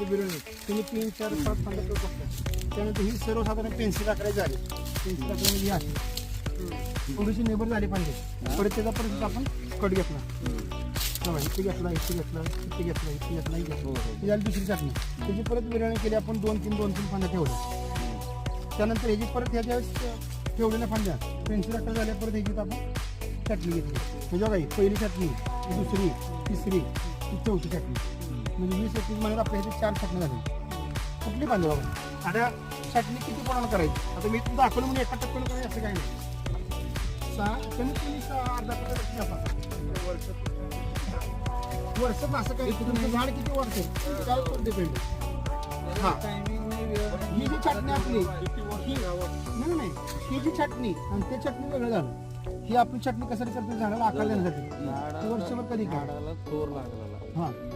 ते बिरवणी तुम्ही तीन चार पाच पंधरा किलो बघता त्यानंतर ही सर्वसाधारण पेन्सिल आकाराची झाली. पेन्सिल आकाराची ही अशी थोडीशी नेबर झाली पाहिजे. परत त्याचा परत आपण कट घेतला. इथे घेतला इथे घेतला इथे घेतला इथे घेतला इथे हो, घेतला हो. झाली दुसरी चटणी त्याची परत बिर्याणी केली आपण दोन तीन दोन तीन फांद्या ठेवल्या. त्यानंतर ह्याची परत ह्याच्या वेळेस ठेवलेल्या फांद्या. पेन्सिल आकार झाल्या परत ह्याची आपण चटणी घेतली. म्हणजे बघा पहिली चटणी दुसरी तिसरी. चौथी चटणी म्हणजे वीस एकवीस महिन्यात आपल्या ह्याची चार चटणी झाली. कुठली बांधली बाबा आता चटणी किती प्रमाणात करायची? आता मी तुमचं दाखवलं म्हणजे एका टक्क्यानं करायचं असं काही नाही. सहा कमीत कमी सहा अर्धा वर्षात असं काही तुमचं झाड किती वर्ष त्यावर डिपेंड ही. जी चटणी आपली नाही नाही ही जी चटणी आणि ते चटणी वेगळं झालं. ही आपली चटणी कशासाठी करते झाडाला आकार देण्यासाठी. वर्षभर कधी काय झाडाला लागला. 啊